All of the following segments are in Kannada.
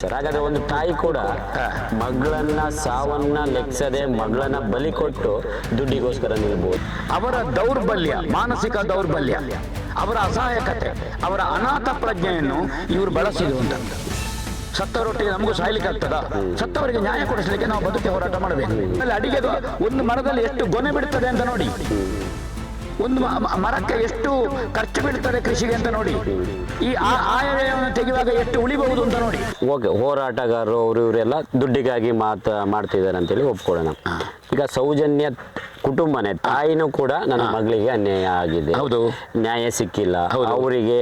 ಸರ್ ಹಾಗಾದ್ರೆ ಒಂದು ತಾಯಿ ಕೂಡ ಮಗಳನ್ನ ಸಾವನ್ನ ಲೆಕ್ಸದೆ ಮಗಳನ್ನ ಬಲಿ ಕೊಟ್ಟು ದುಡ್ಡಿಗೋಸ್ಕರ ನಿಲ್ಬಹುದು ಅವರ ದೌರ್ಬಲ್ಯ ಮಾನಸಿಕ ದೌರ್ಬಲ್ಯ ಅವರ ಅಸಹಾಯಕತೆ ಅವರ ಅನಾಥ ಪ್ರಜ್ಞೆಯನ್ನು ಇವರು ಬಳಸಿದ್ರು ಅಂತ. ಸತ್ತವರೊಟ್ಟಿಗೆ ನಮಗೂ ಸಾಯ್ಲಿಕ್ಕೆ ಆಗ್ತದ? ಸತ್ತವರಿಗೆ ನ್ಯಾಯ ಕೊಡಿಸಲಿಕ್ಕೆ ನಾವು ಬದುಕಿ ಹೋರಾಟ ಮಾಡಬೇಕು. ಆಮೇಲೆ ಅಡಿಗೆ ಒಂದು ಮರದಲ್ಲಿ ಎಷ್ಟು ಗೊನೆ ಬಿಡ್ತದೆ ಅಂತ ನೋಡಿ. ಒಂದು ಮರಕ್ಕೆ ಎಷ್ಟು ಖರ್ಚು ಬೀಳ್ತದೆ ಕೃಷಿಗೆ ಅಂತ ನೋಡಿ. ಈ ಆ- ಆಯವ್ಯಯವನ್ನು ತೆಗೆಯುವಾಗ ಎಷ್ಟು ಉಳಿಬಹುದು ಅಂತ ನೋಡಿ. ಓಕೆ ಹೋರಾಟಗಾರರು ಅವರು ಇವರೆಲ್ಲ ದುಡ್ಡಿಗಾಗಿ ಮಾತ ಮಾಡ್ತಿದ್ದಾರೆ ಅಂತೇಳಿ ಒಪ್ಕೊಳ್ಳೋಣ. ಈಗ ಸೌಜನ್ಯ ಕುಟುಂಬನೇ ತಾಯಿನೂ ಕೂಡ ನನ್ನ ಮಗಳಿಗೆ ಅನ್ಯಾಯ ಆಗಿದೆ. ಹೌದು. ನ್ಯಾಯ ಸಿಕ್ಕಿಲ್ಲ. ಅವರಿಗೆ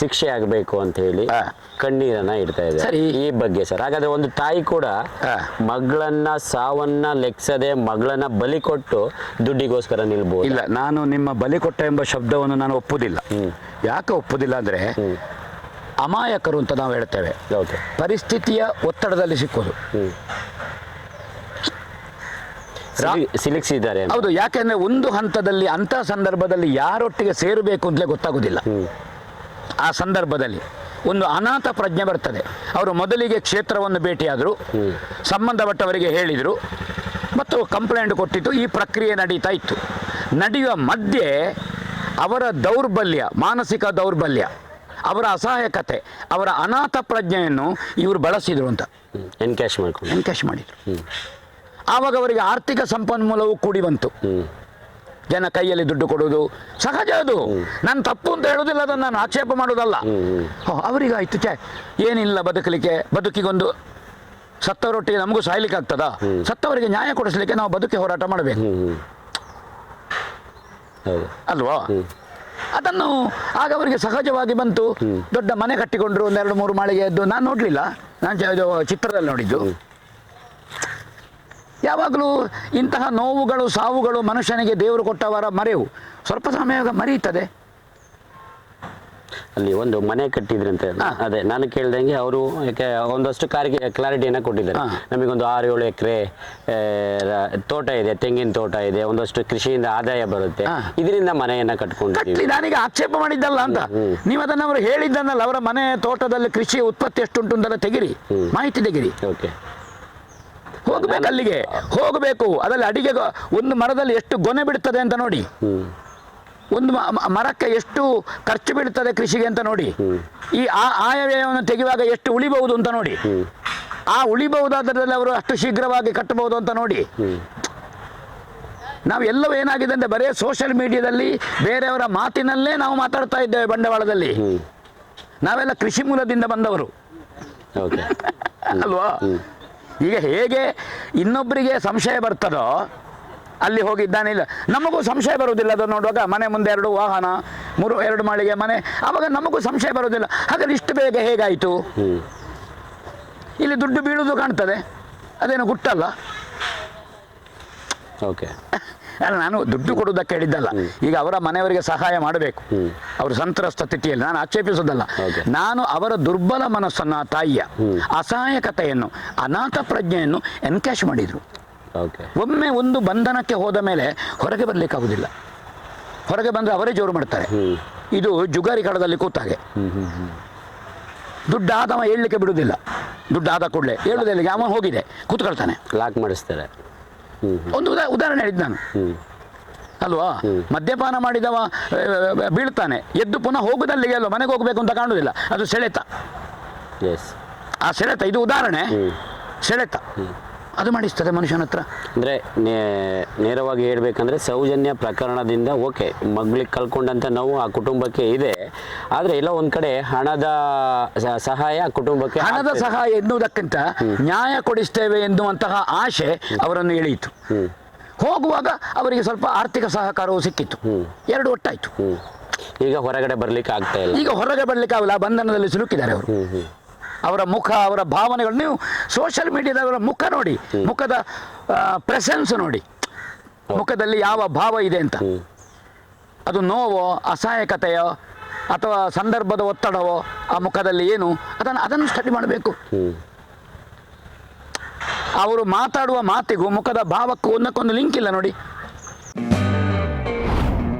ಶಿಕ್ಷೆ ಆಗಬೇಕು ಅಂತ ಹೇಳಿ. ಕಣ್ಣೀರನ್ನ ಇಡ್ತಾ ಇದೆ ಸರಿ. ಈ ಬಗ್ಗೆ ಸರ್. ಹಾಗಾದ್ರೆ ಒಂದು ತಾಯಿ ಕೂಡ. ಮಗಳನ್ನ ಸಾವನ್ನ ಲೆಕ್ಸದೆ ಮಗಳನ್ನ ಬಲಿ ಕೊಟ್ಟು ದುಡ್ಡಿಗೋಸ್ಕರ ನಿಲ್ಬಹುದು ಇಲ್ಲ ನಾನು ನಿಮ್ಮ ಬಲಿ ಕೊಟ್ಟ ಎಂಬ ಶಬ್ದವನ್ನು ನಾನು ಒಪ್ಪುದಿಲ್ಲ. ಯಾಕೆ ಒಪ್ಪುದಿಲ್ಲ ಅಂದ್ರೆ ಅಮಾಯಕರು ಅಂತ ನಾವು ಹೇಳ್ತೇವೆ. ಪರಿಸ್ಥಿತಿಯ ಒತ್ತಡದಲ್ಲಿ ಸಿಕ್ಕೋದು. ಸಿಲುಕಿಸಿದ್ದಾರೆ. ಹೌದು ಯಾಕೆಂದ್ರೆ ಒಂದು ಹಂತದಲ್ಲಿ ಅಂತ ಸಂದರ್ಭದಲ್ಲಿ ಯಾರೊಟ್ಟಿಗೆ ಸೇರಬೇಕು ಅಂತಲೇ ಗೊತ್ತಾಗೋದಿಲ್ಲ. ಆ ಸಂದರ್ಭದಲ್ಲಿ ಒಂದು ಅನಾಥ ಪ್ರಜ್ಞೆ ಬರ್ತದೆ. ಅವರು ಮೊದಲಿಗೆ ಕ್ಷೇತ್ರವನ್ನು ಭೇಟಿಯಾದರು ಸಂಬಂಧಪಟ್ಟವರಿಗೆ ಹೇಳಿದರು ಮತ್ತು ಕಂಪ್ಲೇಂಟ್ ಕೊಟ್ಟಿತ್ತು ಈ ಪ್ರಕ್ರಿಯೆ ನಡೀತಾ ಇತ್ತು. ನಡೆಯುವ ಮಧ್ಯೆ ಅವರ ದೌರ್ಬಲ್ಯ ಮಾನಸಿಕ ದೌರ್ಬಲ್ಯ ಅವರ ಅಸಹಾಯಕತೆ ಅವರ ಅನಾಥ ಪ್ರಜ್ಞೆಯನ್ನು ಇವರು ಬಳಸಿದರು ಅಂತ. ಎನ್ಕ್ಯಾಶ್ ಮಾಡ್ಕೊಂಡು ಎನ್ಕ್ಯಾಶ್ ಮಾಡಿದರು. ಆವಾಗ ಅವರಿಗೆ ಆರ್ಥಿಕ ಸಂಪನ್ಮೂಲವು ಕೂಡಿ ಬಂತು. ಜನ ಕೈಯಲ್ಲಿ ದುಡ್ಡು ಕೊಡುವುದು ಸಹಜ ಅದು. ನಾನು ತಪ್ಪು ಅಂತ ಹೇಳೋದಿಲ್ಲ ಅದನ್ನು ನಾನು ಆಕ್ಷೇಪ ಮಾಡೋದಲ್ಲ ಅವರಿಗಾಯ್ತು ಚೆ ಏನಿಲ್ಲ ಬದುಕಲಿಕ್ಕೆ ಬದುಕಿಗೊಂದು ಸತ್ತವರೊಟ್ಟಿಗೆ ನಮಗೂ ಸಾಯ್ಲಿಕ್ಕೆ ಆಗ್ತದ? ಸತ್ತವರಿಗೆ ನ್ಯಾಯ ಕೊಡಿಸಲಿಕ್ಕೆ ನಾವು ಬದುಕಿ ಹೋರಾಟ ಮಾಡಬೇಕು. ಅಲ್ವಾ? ಅದನ್ನು ಆಗ ಅವರಿಗೆ ಸಹಜವಾಗಿ ಬಂತು. ದೊಡ್ಡ ಮನೆ ಕಟ್ಟಿಕೊಂಡ್ರು ಒಂದೆರಡು ಮೂರು ಮಾಳಿಗೆ ಎದ್ದು ನಾನು ನೋಡಲಿಲ್ಲ. ನಾನು ಚಿತ್ರದಲ್ಲಿ ನೋಡಿದ್ದು. ಯಾವಾಗಲೂ ಇಂತಹ ನೋವುಗಳು ಸಾವುಗಳು ಮನುಷ್ಯನಿಗೆ ದೇವರು ಕೊಟ್ಟವರ ಮರೆವು. ಸ್ವಲ್ಪ ಸಮಯ ಮರೆಯುತ್ತದೆ. ಅಲ್ಲಿ ಒಂದು ಮನೆ ಕಟ್ಟಿದ್ರಂತೆ. ಅದೇ ನಾನು ಕೇಳ್ದಂಗೆ ಅವರು ಯಾಕೆ ಒಂದಷ್ಟು ಕಾರಿಗೆ ಕ್ಲಾರಿಟಿಯನ್ನ ಕೊಟ್ಟಿದ್ದಾರೆ. ನಮಗೊಂದು ಆರು ಏಳು ಎಕರೆ ತೋಟ ಇದೆ ತೆಂಗಿನ ತೋಟ ಇದೆ ಒಂದಷ್ಟು ಕೃಷಿಯಿಂದ ಆದಾಯ ಬರುತ್ತೆ. ಇದರಿಂದ ಮನೆಯನ್ನ ಕಟ್ಕೊಂಡು ನನಗೆ ನಾನೀಗ ಆಕ್ಷೇಪ ಮಾಡಿದ್ದಲ್ಲ ಅಂತ. ನೀವು ಅದನ್ನ ಅವರು ಹೇಳಿದ್ದನ್ನಲ್ಲ ಅವರ ಮನೆ ತೋಟದಲ್ಲಿ ಕೃಷಿ ಉತ್ಪತ್ತಿ ಎಷ್ಟು ಉಂಟು ಅಂತ ತೆಗಿರಿ. ಮಾಹಿತಿ ತೆಗಿರಿ. ಓಕೆ. ಹೋಗ್ಬೇಕು ಅಲ್ಲಿಗೆ. ಹೋಗಬೇಕು. ಅದರಲ್ಲಿ ಅಡಿಗೆ ಒಂದು ಮರದಲ್ಲಿ ಎಷ್ಟು ಗೊನೆ ಬಿಡ್ತದೆ ಅಂತ ನೋಡಿ. ಒಂದು ಮರಕ್ಕೆ ಎಷ್ಟು ಖರ್ಚು ಬೀಳ್ತದೆ ಕೃಷಿಗೆ ಅಂತ ನೋಡಿ. ಈ ಆ- ಆಯವ್ಯಯವನ್ನು ತೆಗೆಯುವಾಗ ಎಷ್ಟು ಉಳಿಬಹುದು ಅಂತ ನೋಡಿ. ಆ ಉಳಿಬಹುದಾದ್ರಲ್ಲಿ ಅವರು ಅಷ್ಟು ಶೀಘ್ರವಾಗಿ ಕಟ್ಟಬಹುದು ಅಂತ ನೋಡಿ. ನಾವು ಎಲ್ಲವೂ ಏನಾಗಿದೆ ಅಂದ್ರೆ ಬರೇ ಸೋಷಿಯಲ್ ಮೀಡಿಯಾದಲ್ಲಿ ಬೇರೆಯವರ ಮಾತಿನಲ್ಲೇ ನಾವು ಮಾತಾಡ್ತಾ ಇದ್ದೇವೆ ಬಂಡವಾಳದಲ್ಲಿ. ನಾವೆಲ್ಲ ಕೃಷಿ ಮೂಲದಿಂದ ಬಂದವರು. ಅಲ್ವಾ? ಈಗ ಹೇಗೆ ಇನ್ನೊಬ್ಬರಿಗೆ ಸಂಶಯ ಬರ್ತದೋ, ಅಲ್ಲಿ ಹೋಗಿದ್ದಾನೆ ಇಲ್ಲ. ನಮಗೂ ಸಂಶಯ ಬರುವುದಿಲ್ಲ ಅದನ್ನು ನೋಡುವಾಗ, ಮನೆ ಮುಂದೆ ಎರಡು ವಾಹನ, ಮೂರು, ಎರಡು ಮಾಳಿಗೆ ಮನೆ ಆವಾಗ ನಮಗೂ ಸಂಶಯ ಬರುವುದಿಲ್ಲ. ಹಾಗಾದ್ರೆ ಇಷ್ಟು ಬೇಗ ಹೇಗಾಯಿತು? ಇಲ್ಲಿ ದುಡ್ಡು ಬೀಳುವುದು ಕಾಣ್ತದೆ, ಅದೇನು ಗುಟ್ಟಲ್ಲ. ಓಕೆ ಅಲ್ಲ ನಾನು ದುಡ್ಡು ಕೊಡುವುದಕ್ಕೆ ಹೇಳಿದ್ದಲ್ಲ. ಈಗ ಅವರ ಮನೆಯವರಿಗೆ ಸಹಾಯ ಮಾಡಬೇಕು. ಅವರು ಸಂತ್ರಸ್ತ ಸ್ಥಿತಿಯಲ್ಲಿ ನಾನು ಆಕ್ಷೇಪಿಸೋದಲ್ಲ ನಾನು ಅವರ ದುರ್ಬಲ ಮನಸ್ಸನ್ನು ಆ ತಾಯಿಯ ಅಸಹಾಯಕತೆಯನ್ನು ಅನಾಥ ಪ್ರಜ್ಞೆಯನ್ನು ಎನ್ಕ್ಯಾಶ್ ಮಾಡಿದರು. ಓಕೆ. ಒಮ್ಮೆ ಒಂದು ಬಂಧನಕ್ಕೆ ಹೋದ ಮೇಲೆ ಹೊರಗೆ ಬರಲಿಕ್ಕಾಗುವುದಿಲ್ಲ ಹೊರಗೆ ಬಂದರೆ ಅವರೇ ಜೋರು ಮಾಡ್ತಾರೆ. ಇದು ಜುಗಾರಿ ಕಾಲದಲ್ಲಿ ಕೂತಾಗೆ. ದುಡ್ಡಾದವ ಆದವ ಹೇಳಲಿಕ್ಕೆ ಬಿಡುವುದಿಲ್ಲ. ದುಡ್ಡಾದ ಆದ ಕೂಡಲೇ ಹೇಳುವುದಿಲ್ಲ ಅವನು ಹೋಗಿದೆ ಕೂತ್ಕೊಳ್ತಾನೆ. ಲಾಕ್ ಮಾಡಿಸ್ತಾರೆ. ಒಂದು ಉದಾ ಉದಾಹರಣೆ ಹೇಳಿದ್ದು ನಾನು. ಅಲ್ವಾ? ಮದ್ಯಪಾನ ಮಾಡಿದವ ಬೀಳ್ತಾನೆ. ಎದ್ದು ಪುನಃ ಹೋಗುದಲ್ಲಿಗೆ ಅಲ್ವಾ? ಮನೆಗೆ ಹೋಗಬೇಕು ಅಂತ ಕಾಣುವುದಿಲ್ಲ. ಅದು ಸೆಳೆತ. ಆ ಸೆಳೆತ ಇದು ಉದಾಹರಣೆ. ಸೆಳೆತ. ಅದು ಮಾಡಿಸ್ತದೆ ಮನುಷ್ಯನ ಹತ್ರ. ಅಂದರೆ ನೇರವಾಗಿ ಹೇಳಬೇಕಂದ್ರೆ ಸೌಜನ್ಯ ಪ್ರಕರಣದಿಂದ ಓಕೆ ಮಗ್ಳಿಗೆ ಕಲ್ಕೊಂಡಂಥ ನೋವು ಆ ಕುಟುಂಬಕ್ಕೆ ಇದೆ. ಆದರೆ ಎಲ್ಲ ಒಂದು ಕಡೆ ಹಣದ ಸಹಾಯ ಕುಟುಂಬಕ್ಕೆ ಹಣದ ಸಹಾಯ ಎನ್ನುವುದಕ್ಕಿಂತ ನ್ಯಾಯ ಕೊಡಿಸ್ತೇವೆ ಎನ್ನುವಂತಹ ಆಶೆ ಅವರನ್ನು ಎಳೆಯಿತು. ಹೋಗುವಾಗ ಅವರಿಗೆ ಸ್ವಲ್ಪ ಆರ್ಥಿಕ ಸಹಕಾರವು ಸಿಕ್ಕಿತ್ತು. ಎರಡು ಒಟ್ಟಾಯ್ತು. ಈಗ ಹೊರಗಡೆ ಬರ್ಲಿಕ್ಕೆ ಆಗ್ತಾ ಇಲ್ಲ. ಈಗ ಹೊರಗಡೆ ಬರ್ಲಿಕ್ಕೆ ಆಗಲ್ಲ ಬಂಧನದಲ್ಲಿ ಸಿಲುಕಿದ್ದಾರೆ ಅವರು. ಅವರ ಮುಖ ಅವರ ಭಾವನೆಗಳು. ನೀವು ಸೋಷಿಯಲ್ ಮೀಡಿಯಾದ ಅವರ ಮುಖ ನೋಡಿ. ಮುಖದ ಪ್ರೆಸೆನ್ಸ್ ನೋಡಿ. ಮುಖದಲ್ಲಿ ಯಾವ ಭಾವ ಇದೆ ಅಂತ. ಅದು ನೋವೋ ಅಸಹಾಯಕತೆಯೋ ಅಥವಾ ಸಂದರ್ಭದ ಒತ್ತಡವೋ ಆ ಮುಖದಲ್ಲಿ ಏನು ಅದನ್ನು ಅದನ್ನು ಸ್ಟಡಿ ಮಾಡಬೇಕು. ಅವರು ಮಾತಾಡುವ ಮಾತಿಗೂ ಮುಖದ ಭಾವಕ್ಕೂ ಒಂದಕ್ಕೊಂದು ಲಿಂಕ್ ಇಲ್ಲ ನೋಡಿ.